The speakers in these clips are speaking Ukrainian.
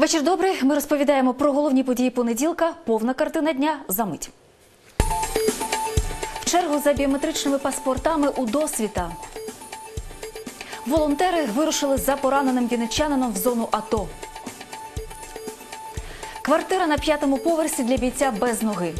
Вечір добрий. Ми розповідаємо про головні події понеділка. Повна картина дня за мить. Чергу за біометричними паспортами у досвіта. Волонтери вирушили за пораненим вінничанином в зону АТО. Квартира на п'ятому поверсі для бійця без ноги.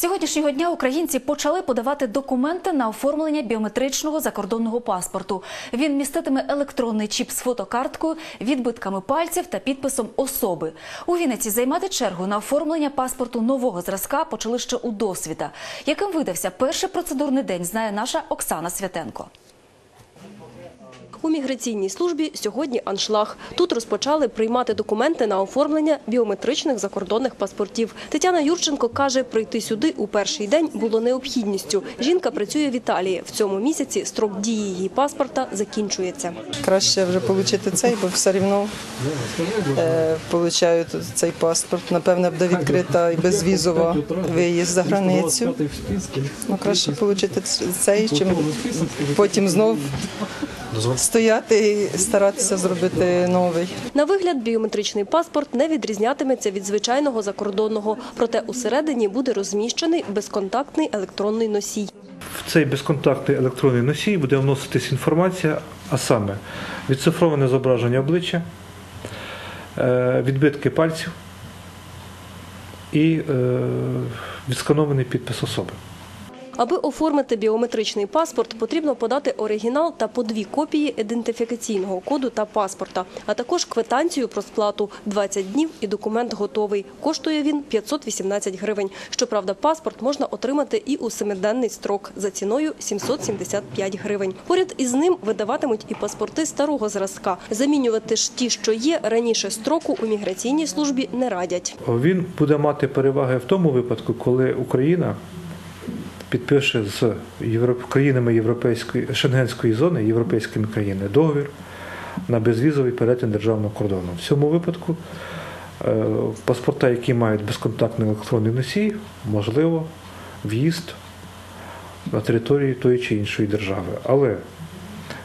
Сьогоднішнього дня українці почали подавати документи на оформлення біометричного закордонного паспорту. Він міститиме електронний чіп з фотокарткою, відбитками пальців та підписом особи. У Вінниці займати чергу на оформлення паспорту нового зразка почали ще у досвіта. Яким видався перший процедурний день, знає наша Оксана Святенко. У міграційній службі сьогодні аншлаг. Тут розпочали приймати документи на оформлення біометричних закордонних паспортів. Тетяна Юрченко каже, прийти сюди у перший день було необхідністю. Жінка працює в Італії. В цьому місяці строк дії її паспорта закінчується. Краще вже отримати цей, бо все рівно е, цей паспорт. Напевне, буде відкрита і безвізова виїзд за границю. Ну, краще отримати цей, чим потім знов стояти і старатися зробити новий. На вигляд біометричний паспорт не відрізнятиметься від звичайного закордонного, проте усередині буде розміщений безконтактний електронний носій. В цей безконтактний електронний носій буде вноситись інформація, а саме відцифроване зображення обличчя, е, відбитки пальців і е, відсканований підпис особи. Аби оформити біометричний паспорт, потрібно подати оригінал та по дві копії ідентифікаційного коду та паспорта, а також квитанцію про сплату 20 днів і документ готовий. Коштує він 518 гривень. Щоправда, паспорт можна отримати і у семиденний строк за ціною 775 гривень. Поряд із ним видаватимуть і паспорти старого зразка. Замінювати ж ті, що є раніше строку у міграційній службі не радять. Він буде мати переваги в тому випадку, коли Україна підпише з країнами Європейської Шенгенської зони, європейськими країнами договір на безвізовий перетин державного кордону. В цьому випадку е, паспорта, які мають безконтактний електронний носій, можливо, в'їзд на територію тої чи іншої держави. Але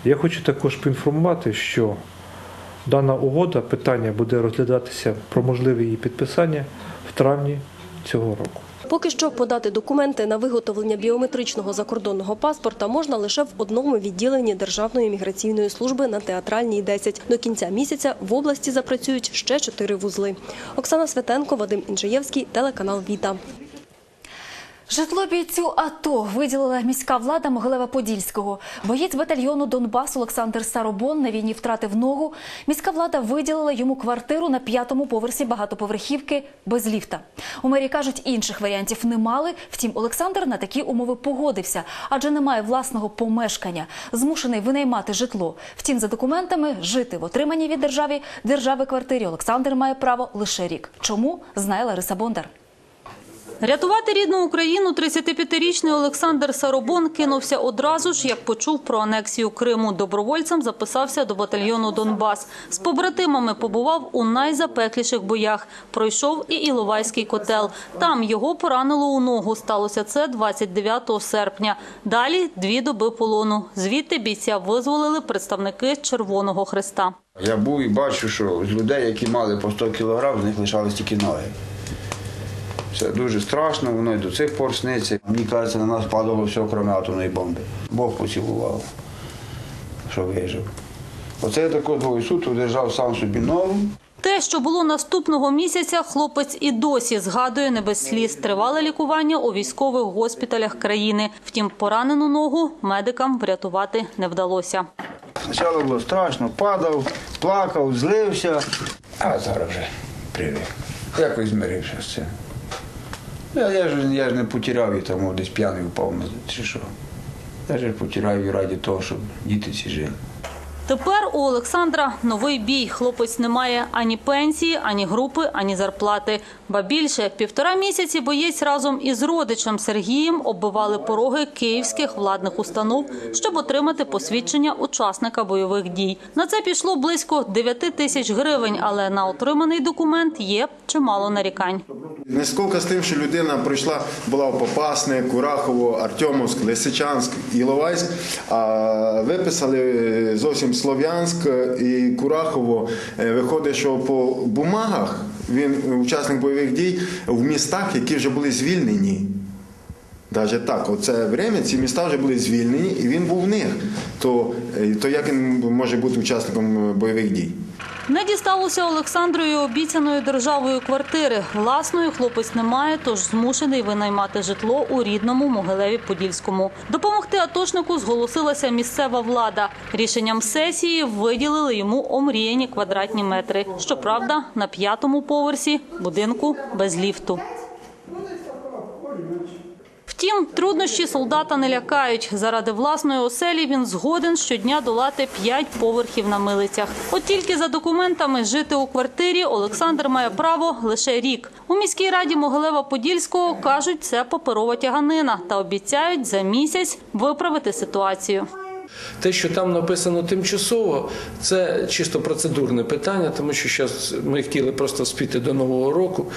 я хочу також поінформувати, що дана угода, питання буде розглядатися про можливе її підписання в травні цього року. Поки що подати документи на виготовлення біометричного закордонного паспорта можна лише в одному відділенні Державної міграційної служби на театральній 10. До кінця місяця в області запрацюють ще чотири вузли. Оксана Святенко, Вадим Інжиєвський, телеканал Віта. Житло бійцю АТО виділила міська влада Могилева-Подільського. Боєць батальйону Донбас Олександр Саробон на війні втратив ногу. Міська влада виділила йому квартиру на п'ятому поверсі багатоповерхівки без ліфта. У мерії кажуть, інших варіантів не мали. Втім, Олександр на такі умови погодився, адже немає власного помешкання. Змушений винаймати житло. Втім, за документами жити в отриманій від держави держави квартирі Олександр має право лише рік. Чому знає Лариса Бондар. Рятувати рідну Україну 35-річний Олександр Саробон кинувся одразу ж, як почув про анексію Криму. Добровольцем записався до батальйону Донбас. З побратимами побував у найзапекліших боях. Пройшов і Іловайський котел. Там його поранило у ногу. Сталося це 29 серпня. Далі дві доби полону. Звідти бійця визволили представники Червоного Христа. Я був і бачу, що людей, які мали по 100 кілограм, з них лишались тільки ноги. Це дуже страшно, воно і до цих пор сниться. Мені кажеться, на нас падало все, крім атомної бомби. Бог поцілував, що вижив. Оце я тако двоє суток держав сам собі ногу. Те, що було наступного місяця, хлопець і досі згадує не без сліз. Тривале лікування у військових госпіталях країни. Втім, поранену ногу медикам врятувати не вдалося. Спочатку було страшно, падав, плакав, злився, а зараз вже привик. Якось змирився з цим. Я, я, ж, я ж не потеряв її там, десь п'яний впав на чи що. Я ж потеряв її раді того, щоб діти ці жили. Тепер у Олександра новий бій. Хлопець не має ані пенсії, ані групи, ані зарплати. Ба більше півтора місяці боєць разом із родичем Сергієм оббивали пороги київських владних установ, щоб отримати посвідчення учасника бойових дій. На це пішло близько 9 тисяч гривень, але на отриманий документ є чимало нарікань. Не скільки з тим, що людина пройшла, була в Попасне, Курахово, Артемовськ, Лисичанськ, Іловайськ, а виписали зовсім Слов'янськ і Курахово. Е, Виходить, що по бумагах він е, учасник бойових дій в містах, які вже були звільнені. Даже так, оце время ці міста вже були звільнені, і він був в них. То, е, то як він може бути учасником бойових дій? Не дісталося Олександру і обіцяної державою квартири. Власної хлопець немає, тож змушений винаймати житло у рідному Могилеві Подільському. Допомогти атошнику зголосилася місцева влада. Рішенням сесії виділили йому омріяні квадратні метри. Щоправда, на п'ятому поверсі будинку без ліфту. Втім, труднощі солдата не лякають. Заради власної оселі він згоден щодня долати п'ять поверхів на милицях. От тільки за документами жити у квартирі Олександр має право лише рік. У міській раді Могилева-Подільського кажуть, це паперова тяганина та обіцяють за місяць виправити ситуацію. Те, що там написано тимчасово, це чисто процедурне питання, тому що зараз ми хотіли просто спіти до нового року,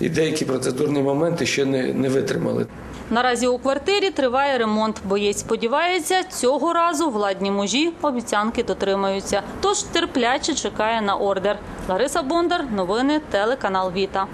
і деякі процедурні моменти ще не, не витримали. Наразі у квартирі триває ремонт. Боєць сподівається, цього разу владні мужі обіцянки дотримаються. Тож терпляче чекає на ордер. Лариса Бондар, новини, телеканал Віта.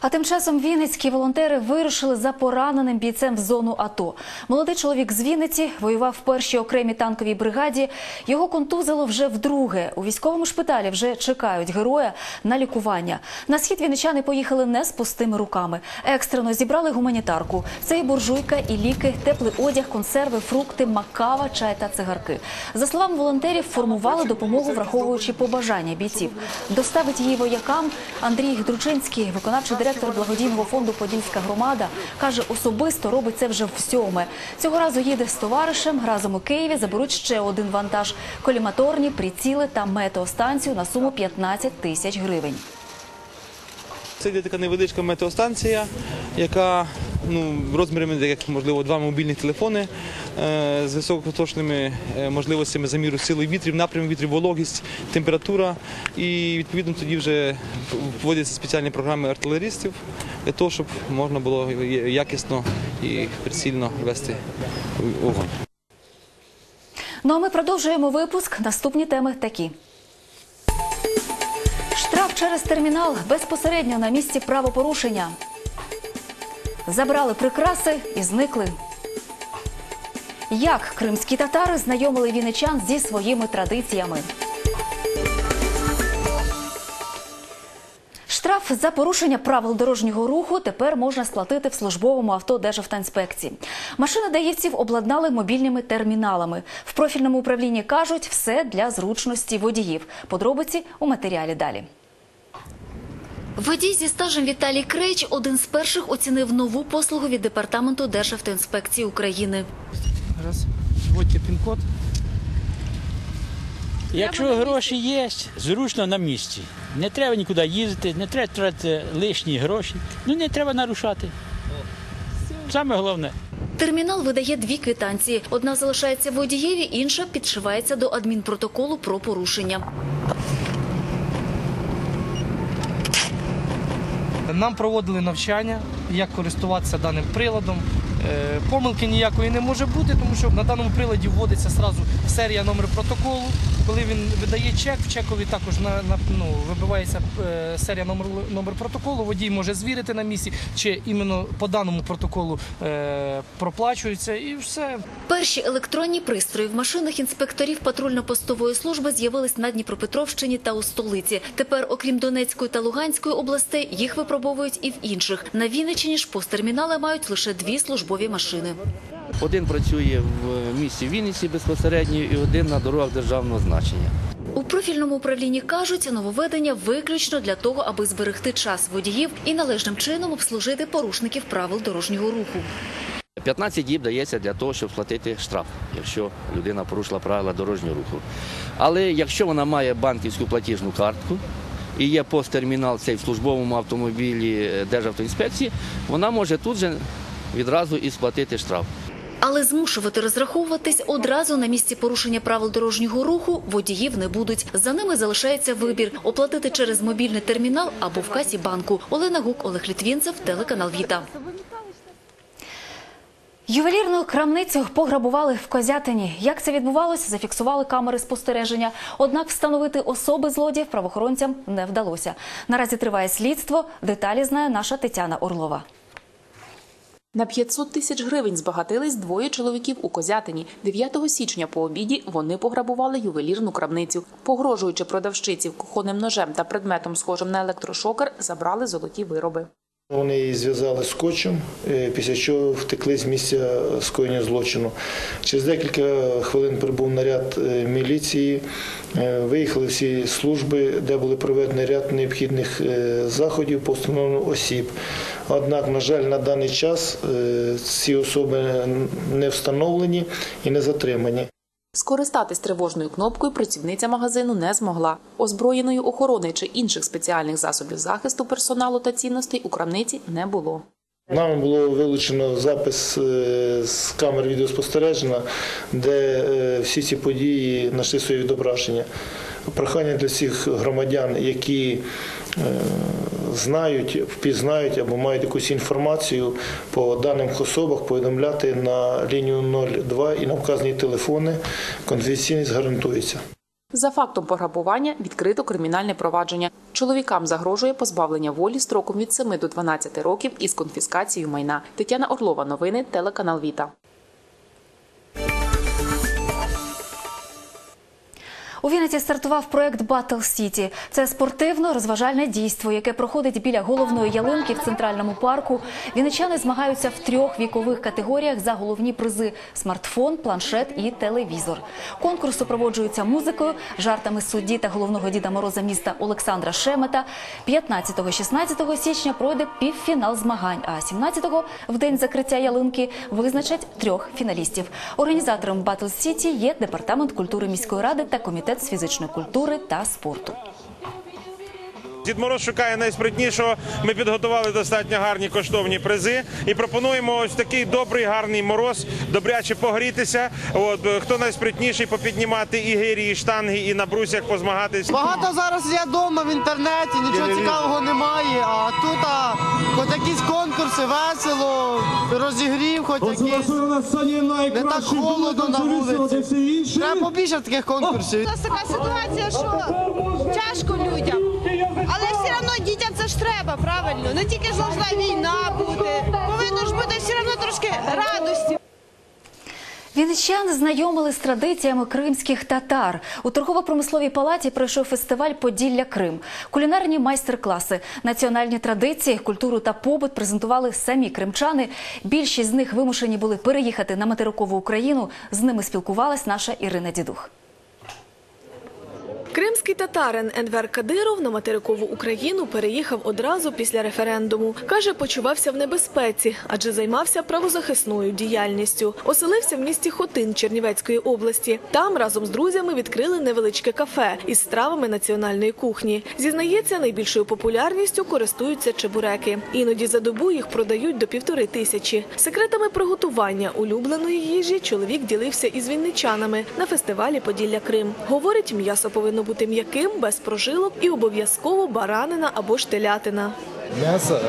А тим часом вінницькі волонтери вирушили за пораненим бійцем в зону АТО. Молодий чоловік з Вінниці воював в першій окремій танковій бригаді. Його контузило вже вдруге. У військовому шпиталі вже чекають героя на лікування. На схід вінничани поїхали не з пустими руками. Екстрено зібрали гуманітарку. Це і буржуйка, і ліки, теплий одяг, консерви, фрукти, макава, чай та цигарки. За словами волонтерів, формували допомогу, враховуючи побажання бійців. Доставить її воякам Андрій Дручинський, виконавчий директор благодійного фонду Подільська громада, каже, особисто робить це вже всьоме. Цього разу їде з товаришем. Разом у Києві заберуть ще один вантаж: коліматорні, приціли та метеостанцію на суму 15 тисяч гривень. Це йде така невеличка метеостанція, яка ну, розмірами, як можливо, два мобільних телефони е, з високоточними е, можливостями заміру сили вітрів, напряму вітрів, вологість, температура. І відповідно тоді вже вводяться спеціальні програми артилерістів для того, щоб можна було якісно і прицільно вести вогонь. Ну а ми продовжуємо випуск. Наступні теми такі. Штраф через термінал безпосередньо на місці правопорушення. Забрали прикраси і зникли. Як кримські татари знайомили вінничан зі своїми традиціями? Штраф за порушення правил дорожнього руху тепер можна сплатити в службовому авто Державтоінспекції. Машини даївців обладнали мобільними терміналами. В профільному управлінні кажуть, все для зручності водіїв. Подробиці у матеріалі далі. Водій зі стажем Віталій Крейч один з перших оцінив нову послугу від департаменту Державтоінспекції України. Раз, вводьте пін-код. Якщо гроші є, зручно на місці. Не треба нікуди їздити, не треба тратити лишні гроші. Ну не треба нарушати. Саме головне. Термінал видає дві квитанції. Одна залишається водієві, інша підшивається до адмінпротоколу про порушення. Нам проводили навчання, як користуватися даним приладом. Е, Помилки ніякої не може бути, тому що на даному приладі вводиться сразу серія номер протоколу. Коли він видає чек, в чекові також на, на ну, вибивається е, серія номер, номер протоколу. Водій може звірити на місці, чи іменно по даному протоколу е, проплачується, і все. Перші електронні пристрої в машинах інспекторів патрульно-постової служби з'явились на Дніпропетровщині та у столиці. Тепер, окрім Донецької та Луганської областей, їх випробовують і в інших. На Вінниччині ж посттермінали мають лише дві службові машини. Один працює в місті Вінниці безпосередньо і один на дорогах державного значення. У профільному управлінні кажуть, нововведення виключно для того, аби зберегти час водіїв і належним чином обслужити порушників правил дорожнього руху. 15 діб дається для того, щоб сплатити штраф, якщо людина порушила правила дорожнього руху. Але якщо вона має банківську платіжну картку і є посттермінал цей в службовому автомобілі Державтоінспекції, вона може тут же відразу і сплатити штраф. Але змушувати розраховуватись одразу на місці порушення правил дорожнього руху водіїв не будуть. За ними залишається вибір – оплатити через мобільний термінал або в касі банку. Олена Гук, Олег Літвінцев, телеканал Віта. Ювелірну крамницю пограбували в Козятині. Як це відбувалося, зафіксували камери спостереження. Однак встановити особи злодіїв правоохоронцям не вдалося. Наразі триває слідство. Деталі знає наша Тетяна Орлова. На 500 тисяч гривень збагатились двоє чоловіків у Козятині. 9 січня по обіді вони пограбували ювелірну крамницю. Погрожуючи продавщиці кухонним ножем та предметом, схожим на електрошокер, забрали золоті вироби. Вони її зв'язали скотчем, е, після чого втекли з місця скоєння злочину. Через декілька хвилин прибув наряд е, міліції, е, виїхали всі служби, де були проведені ряд необхідних заходів по встановленню осіб. Однак, на жаль, на даний час е, ці особи не встановлені і не затримані. Скористатись тривожною кнопкою працівниця магазину не змогла. Озброєної охорони чи інших спеціальних засобів захисту персоналу та цінностей у крамниці не було. Нами було вилучено запис е, з камер відеоспостереження, де е, всі ці події знайшли своє відображення. Прохання для всіх громадян, які знають, впізнають або мають якусь інформацію по даним особах, повідомляти на лінію 02 і на вказані телефони. Конфіденційність гарантується. За фактом пограбування відкрито кримінальне провадження. Чоловікам загрожує позбавлення волі строком від 7 до 12 років із конфіскацією майна. Тетяна Орлова, новини, телеканал Віта. У Вінниці стартував проект Battle City. Це спортивно-розважальне дійство, яке проходить біля головної ялинки в центральному парку. Вінничани змагаються в трьох вікових категоріях за головні призи: смартфон, планшет і телевізор. Конкурс супроводжується музикою, жартами судді та головного діда Мороза міста Олександра Шемета. 15-16 січня пройде півфінал змагань. А 17-го, в день закриття ялинки, визначать трьох фіналістів. Організатором Battle City є департамент культури міської ради та комітет з фізичної культури та спорту. Дід Мороз шукає найспритнішого. Ми підготували достатньо гарні коштовні призи і пропонуємо ось такий добрий, гарний мороз, добряче погрітися. От е, хто найспритніший попіднімати і гирі, і штанги, і на брусях позмагатись. Багато зараз є вдома в інтернеті, нічого цікавого немає. А тут а, хоч якісь конкурси, весело, розігрів, хоч якийсь. Не так холодно на вулиці. Треба побільше таких конкурсів. У нас така ситуація, що тяжко людям. Це ж треба, правильно. Не тільки ж должна війна бути. Повинно ж бути все одно трошки радості. Вінничани знайомили з традиціями кримських татар. У торгово-промисловій палаті пройшов фестиваль Поділля Крим. Кулінарні майстер-класи, національні традиції, культуру та побут презентували самі кримчани. Більшість з них вимушені були переїхати на материкову Україну. З ними спілкувалась наша Ірина Дідух. Кримський татарин Енвер Кадиров на материкову Україну переїхав одразу після референдуму. Каже, почувався в небезпеці, адже займався правозахисною діяльністю. Оселився в місті Хотин Чернівецької області. Там разом з друзями відкрили невеличке кафе із стравами національної кухні. Зізнається, найбільшою популярністю користуються чебуреки. Іноді за добу їх продають до півтори тисячі. Секретами приготування улюбленої їжі чоловік ділився із вінничанами на фестивалі Поділля Крим. Говорить, м'ясо повинно бути м'яким, без прожилок і обов'язково баранина або ж телятина. Мясо,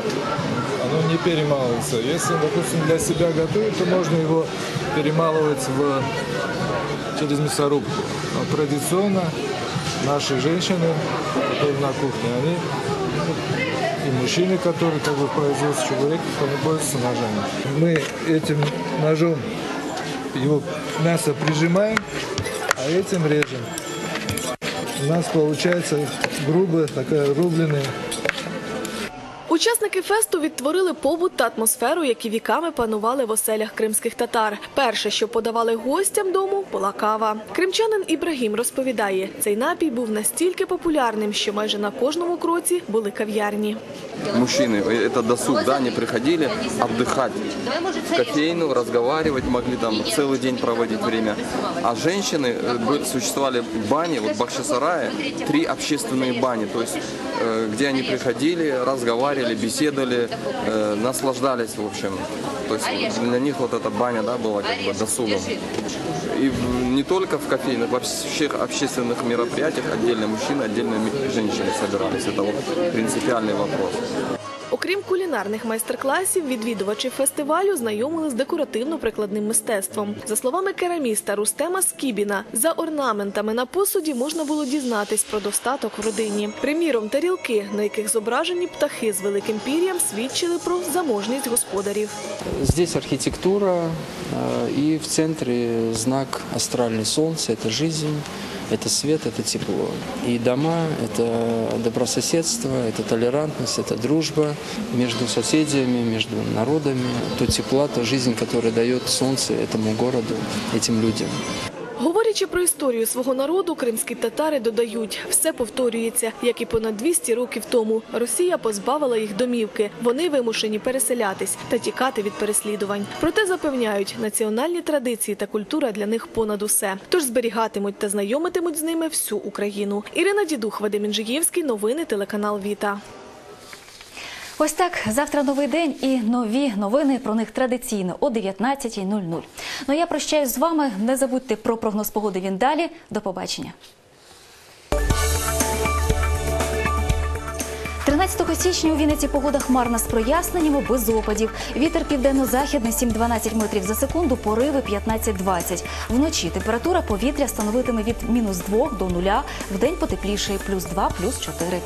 оно не перемалывается. Если, допустим, для себя готовить, то можно его перемалывать в, через мясорубку. Но традиционно наши женщины, на кухне, они и мужчины, которые как бы производят чебуреков, они пользуются ножами. Мы этим ножом его мясо прижимаем, а этим режем. У нас получается грубо такая рубленая Учасники фесту відтворили побут та атмосферу, які віками панували в оселях кримських татар. Перше, що подавали гостям дому, була кава. Кримчанин Ібрагім розповідає, цей напій був настільки популярним, що майже на кожному кроці були кав'ярні. Мужчины, это досуг, да, они приходили отдыхать в кофейну, разговаривать, могли там целый день проводить время. А женщины, э, были- существовали бани, вот в Бахчисарае, три общественные бани, то есть э, где они приходили, разговаривали, беседовали, э, наслаждались, в общем. То есть для них вот эта баня, да, была как бы досугом. И в- не только в кофейнах, во всех общественных мероприятиях отдельно мужчины, отдельно ми- женщины собирались. Это вот принципиальный вопрос. Окрім кулінарних майстер-класів, відвідувачі фестивалю знайомили з декоративно-прикладним мистецтвом. За словами кераміста Рустема Скібіна, за орнаментами на посуді можна було дізнатись про достаток в родині. Приміром, тарілки, на яких зображені птахи з великим пір'ям, свідчили про заможність господарів. Здесь архитектура э, и в центре знак астральный солнце – это жизнь, это свет, это тепло. И дома – это добрососедство, это толерантность, это дружба между соседями, между народами, то тепла, то жизнь, которая дает солнце этому городу, этим людям. Говорячи про історію свого народу, кримські татари додають, все повторюється, як і понад 200 років тому. Росія позбавила їх домівки. Вони вимушені переселятись та тікати від переслідувань. Проте запевняють, національні традиції та культура для них понад усе. Тож зберігатимуть та знайомитимуть з ними всю Україну. Ірина Дідух, Вадим Інжиєвський, новини телеканал Віта. Ось так, завтра новий день і нові новини про них традиційно о 19.00. Ну я прощаюсь з вами. Не забудьте про прогноз погоди він далі. До побачення. 13 січня у Вінниці погода хмарна з проясненнями без опадів. Вітер південно-західний 7-12 метрів за секунду, пориви 15-20. Вночі температура повітря становитиме від мінус 2 до 0, вдень потеплішає плюс 2, плюс 4.